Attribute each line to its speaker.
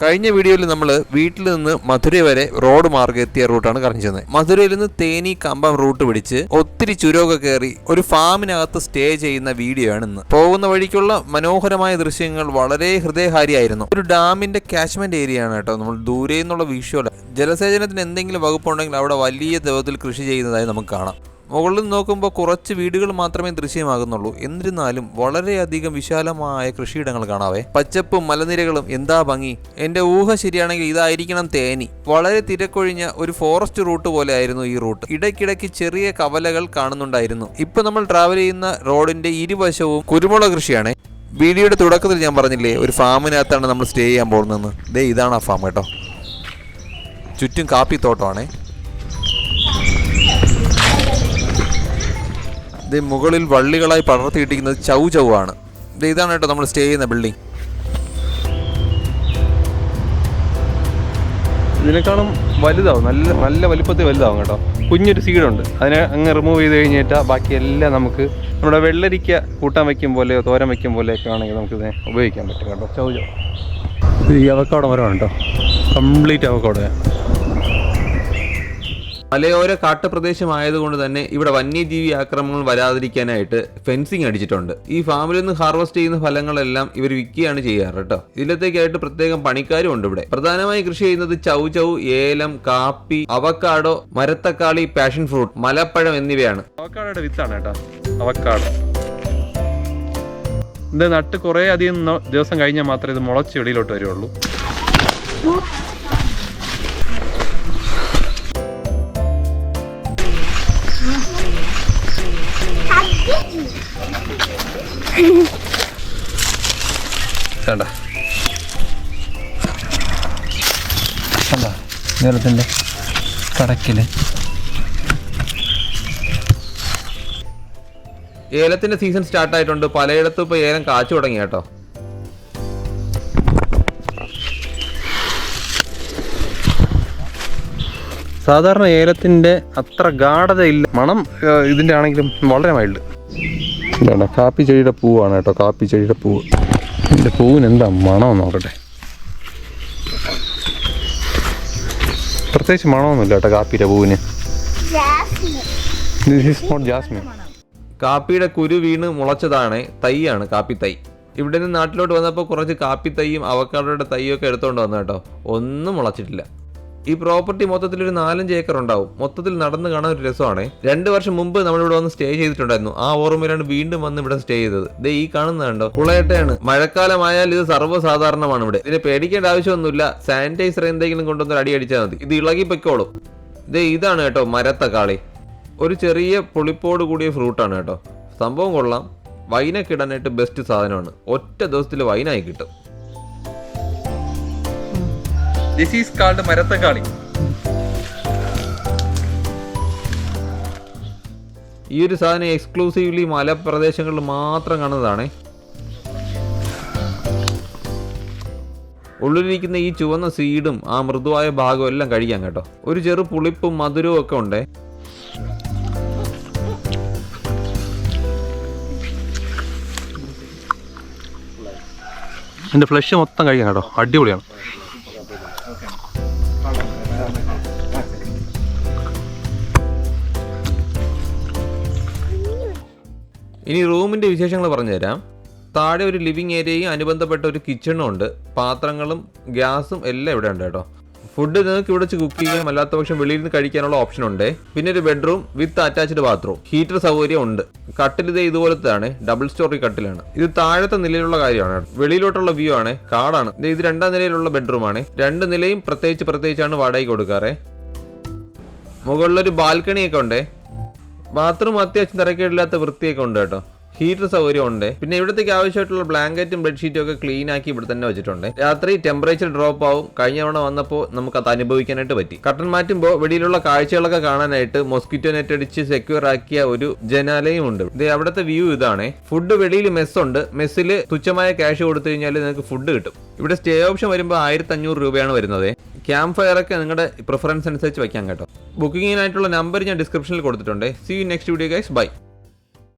Speaker 1: കഴിഞ്ഞ വീഡിയോയിൽ നമ്മൾ വീട്ടിൽ നിന്ന് മധുര വരെ റോഡ് മാർഗം എത്തിയ റൂട്ടാണ് കാണിച്ചത് മധുരയിൽ നിന്ന് തേനി കമ്പം റൂട്ട് പിടിച്ച് ഒത്തിരി ചുരമൊക്കെ കയറി ഒരു ഫാമിനകത്ത് സ്റ്റേ ചെയ്യുന്ന വീഡിയോ ആണ് ഇന്ന്. പോകുന്ന വഴിക്കുള്ള മനോഹരമായ ദൃശ്യങ്ങൾ വളരെ ഹൃദയഹാരിയായിരുന്നു. ഒരു ഡാമിന്റെ കാച്ച്മെന്റ് ഏരിയ ആണ് കേട്ടോ. നമ്മൾ ദൂരെ നിന്നുള്ള വിഷ്വൽ ജലസേചനത്തിന് എന്തെങ്കിലും വകുപ്പുണ്ടെങ്കിൽ അവിടെ വലിയ തോതിൽ കൃഷി ചെയ്യുന്നതായി നമുക്ക് കാണാം. മുകളിൽ നോക്കുമ്പോൾ കുറച്ച് വീടുകൾ മാത്രമേ ദൃശ്യമാകുന്നുള്ളൂ. എന്നിരുന്നാലും വളരെയധികം വിശാലമായ കൃഷിയിടങ്ങൾ കാണാവേ. പച്ചപ്പും മലനിരകളും എന്താ ഭംഗി? എന്റെ ഊഹ ശരിയാണെങ്കിൽ ഇതായിരിക്കണം തേനി. വളരെ തിരക്കൊഴിഞ്ഞ ഒരു ഫോറസ്റ്റ് റൂട്ട് പോലെ ആയിരുന്നു ഈ റൂട്ട്. ഇടയ്ക്കിടയ്ക്ക് ചെറിയ കവലകൾ കാണുന്നുണ്ടായിരുന്നു. ഇപ്പൊ നമ്മൾ ട്രാവൽ ചെയ്യുന്ന റോഡിന്റെ ഇരുവശവും കുരുമുളക് കൃഷിയാണ്. വീഡിയോയുടെ തുടക്കത്തിൽ ഞാൻ പറഞ്ഞില്ലേ ഒരു ഫാമിനകത്താണ് നമ്മൾ സ്റ്റേ ചെയ്യാൻ പോകുന്നതെന്ന്. ദേ ഇതാണ് ആ ഫാം കേട്ടോ. ചുറ്റും കാപ്പി ഇത് മുകളിൽ വള്ളികളായി പടർത്തിയിട്ടിരിക്കുന്നത് ചൗ ചൗ ആണ് ഇത് ഇതാണ് കേട്ടോ നമ്മൾ സ്റ്റേ ചെയ്യുന്ന ബിൽഡിംഗ്
Speaker 2: ഇതിനേക്കാളും വലുതാവും. നല്ല നല്ല വലിപ്പത്തിൽ വലുതാവും കേട്ടോ. കുഞ്ഞൊരു സീഡുണ്ട് അതിനെ അങ്ങ് റിമൂവ് ചെയ്ത് കഴിഞ്ഞിട്ട് ബാക്കി എല്ലാം നമുക്ക് നമ്മുടെ വെള്ളരിക്ക കൂട്ടാൻ വയ്ക്കും പോലെയോ തോരൻ വയ്ക്കും പോലെയൊക്കെ ആണെങ്കിൽ നമുക്ക് ഇതിനെ ഉപയോഗിക്കാൻ പറ്റും കേട്ടോ. ചൗ ഇത് ഈ അവക്കാടോ മരമാണ് കേട്ടോ. Complete avocado.
Speaker 1: മലയോര കാട്ടുപ്രദേശമായതുകൊണ്ട് തന്നെ ഇവിടെ വന്യജീവി ആക്രമണങ്ങൾ വരാതിരിക്കാനായിട്ട് ഫെൻസിങ് അടിച്ചിട്ടുണ്ട്. ഈ ഫാമിൽ നിന്ന് ഹാർവസ്റ്റ് ചെയ്യുന്ന ഫലങ്ങളെല്ലാം ഇവർ വിൽക്കുകയാണ് ചെയ്യാറ് കേട്ടോ. ഇതിലത്തേക്കായിട്ട് പ്രത്യേകം പണിക്കാരും ഉണ്ട് ഇവിടെ. പ്രധാനമായി കൃഷി ചെയ്യുന്നത് ചൗ ചൗ ഏലം കാപ്പി അവക്കാടോ മരത്തക്കാളി പാഷൻ ഫ്രൂട്ട് മലപ്പഴം എന്നിവയാണ്.
Speaker 2: വിത്താണ് ഇത് നട്ട് കുറേ അധികം ദിവസം കഴിഞ്ഞാൽ മാത്രമേ ഇത് മുളച്ച് വെളിയിലോട്ട് വരുള്ളൂ. വേണ്ട. കണ്ടാ നീളത്തിന്റെ കടക്കിൽ
Speaker 1: ഏലത്തിന്റെ സീസൺ സ്റ്റാർട്ട് ആയിട്ടുണ്ട്. പലയിടത്തും ഇപ്പൊ ഏലം കാച്ചു തുടങ്ങി കേട്ടോ.
Speaker 2: സാധാരണ ഏലത്തിന്റെ അത്ര ഗാഠതയില്ല മണം ഇതിന്റെ ഇതിന്റെ ആണെങ്കിലും വളരെ മൈൽഡ് ഇതാണ് കാപ്പി ചെടിയുടെ പൂവാണ് കേട്ടോ കാപ്പി ചെടിയുടെ പൂവ് ഇതിന്റെ പൂവിന് എന്താ മണം നോക്കട്ടെ. പ്രത്യേകിച്ച് മണമൊന്നുമില്ല കേട്ടോ കാപ്പിയുടെ പൂവിന്. This is not jasmine.
Speaker 1: കാപ്പിയുടെ കുരു വീണ് മുളച്ചതാണ് തൈയാണ് കാപ്പി തൈ ഇവിടെ നിന്ന് നാട്ടിലോട്ട് വന്നപ്പോൾ കുറച്ച് കാപ്പി തൈയും അവക്കാടോയുടെ തൈയൊക്കെ എടുത്തുകൊണ്ട് വന്നു കേട്ടോ. ഒന്നും മുളച്ചിട്ടില്ല. ഈ പ്രോപ്പർട്ടി മൊത്തത്തിൽ ഒരു നാലഞ്ച് ഏക്കർ ഉണ്ടാവും. മൊത്തത്തിൽ നടന്നു കാണാൻ ഒരു രസമാണ്. രണ്ട് വർഷം മുമ്പ് നമ്മൾ ഇവിടെ വന്ന് സ്റ്റേ ചെയ്തിട്ടുണ്ടായിരുന്നു. ആ ഓർമ്മയിലാണ് വീണ്ടും വന്ന് ഇവിടെ സ്റ്റേ ചെയ്തത്. ദേ ഈ കാണുന്നതുണ്ടോ കുളയട്ടയാണ്. മഴക്കാലമായാൽ ഇത് സർവസാധാരണമാണ് ഇവിടെ. ഇതിനെ പേടിക്കേണ്ട ആവശ്യമൊന്നുമില്ല. സാനിറ്റൈസർ എന്തെങ്കിലും കൊണ്ടുവന്ന് അടി അടിച്ചാൽ മതി. ഇത് ഇളകി പൊയ്ക്കോളും. ദേ ഇതാണ് കേട്ടോ മരത്തക്കാളി. ഒരു ചെറിയ പുളിപ്പോട് കൂടിയ ഫ്രൂട്ടാണ് കേട്ടോ. സംഭവം കൊള്ളാം. വൈനൊക്കെ ഇടാനായിട്ട് ബെസ്റ്റ് സാധനമാണ്. ഒറ്റ ദിവസത്തിൽ വൈനായി കിട്ടും.
Speaker 2: ദിസ് ഈസ് കാൾഡ് മരത്തക്കാളി
Speaker 1: ഈ ഒരു സാധനം എക്സ്ക്ലൂസീവ്ലി മലപ്രദേശങ്ങളിൽ മാത്രം കാണുന്നതാണ്. ഉള്ളിലിരിക്കുന്ന ഈ ചുവന്ന സീഡും ആ മൃദുവായ ഭാഗവും എല്ലാം കഴിക്കാം കേട്ടോ. ഒരു ചെറു പുളിപ്പും മധുരവും ഒക്കെ ഉണ്ട്.
Speaker 2: എന്റെ ഫ്ലഷ് മൊത്തം കഴിക്കാം കേട്ടോ. അടിപൊളിയാണ്.
Speaker 1: ഇനി റൂമിന്റെ വിശേഷങ്ങൾ പറഞ്ഞുതരാം. താഴെ ഒരു ലിവിങ് ഏരിയയും അനുബന്ധപ്പെട്ട ഒരു കിച്ചണും ഉണ്ട്. പാത്രങ്ങളും ഗ്യാസും എല്ലാം ഇവിടെ ഉണ്ട് കേട്ടോ. ഫുഡ് നിങ്ങൾക്ക് ഇവിടെ വെച്ച് കുക്ക് ചെയ്യാം. അല്ലാത്ത പക്ഷം വെളിയിൽ നിന്ന് കഴിക്കാനുള്ള ഓപ്ഷൻ ഉണ്ട്. പിന്നെ ഒരു bedroom with attached bathroom heater സൗകര്യം ഉണ്ട്. കട്ടിൽ ഇത് ഇതുപോലത്തെയാണ്. ഡബിൾ സ്റ്റോറി കട്ടിലാണ് ഇത് താഴത്തെ നിലയിലുള്ള കാര്യമാണ്. വെളിയിലോട്ടുള്ള വ്യൂ ആണ്. കാടാണ്. ഇത് രണ്ടാം നിലയിലുള്ള ബെഡ്റൂമാണ് രണ്ട് നിലയും പ്രത്യേകിച്ച് പ്രത്യേകിച്ചാണ് വാടകയ്ക്ക് കൊടുക്കാറ്. മുകളിലൊരു ബാൽക്കണിയൊക്കെ ഉണ്ട്. ബാത്റൂം അത്യാവശ്യം തിരക്കേടില്ലാത്ത വൃത്തിയൊക്കെ ഉണ്ട് കേട്ടോ. ഹീറ്റർ സൗകര്യം ഉണ്ട് പിന്നെ ഇവിടത്തേക്ക് ആവശ്യമായിട്ടുള്ള ബ്ലാങ്കറ്റും ബെഡ്ഷീറ്റും ഒക്കെ ക്ലീൻ ആക്കി ഇവിടെ തന്നെ വെച്ചിട്ടുണ്ട്. രാത്രി ടെമ്പറേച്ചർ ഡ്രോപ്പ് ആവും. കഴിഞ്ഞ തവണ വന്നപ്പോൾ നമുക്ക് അത് അനുഭവിക്കാനായിട്ട് പറ്റി. കട്ടൻ മാറ്റുമ്പോൾ വെളിയിലുള്ള കാഴ്ചകളൊക്കെ കാണാനായിട്ട് മോസ്കിറ്റോ നെറ്റ് അടിച്ച് സെക്യൂർ ആക്കിയ ഒരു ജനാലയും ഉണ്ട്. ഇത് അവിടുത്തെ വ്യൂ ഇതാണ്. ഫുഡ് വെളിയിൽ മെസ് ഉണ്ട്. മെസ്സിൽ തുച്ഛമായ ക്യാഷ് കൊടുത്തു കഴിഞ്ഞാൽ നിങ്ങൾക്ക് ഫുഡ് കിട്ടും. ഇവിടെ സ്റ്റേ ഓപ്ഷൻ വരുമ്പോൾ ആയിരത്തി അഞ്ഞൂറ് രൂപയാണ് വരുന്നത്. ക്യാമ്പ് ഒക്കെ നിങ്ങളുടെ പ്രിഫറൻസ് അനുസരിച്ച് വയ്ക്കാം കേട്ടോ. ബുക്കിങ്ങിനായിട്ടുള്ള നമ്പർ ഞാൻ ഡിസ്ക്രിപ്ഷനിൽ കൊടുത്തിട്ടുണ്ട്. See you next video guys bye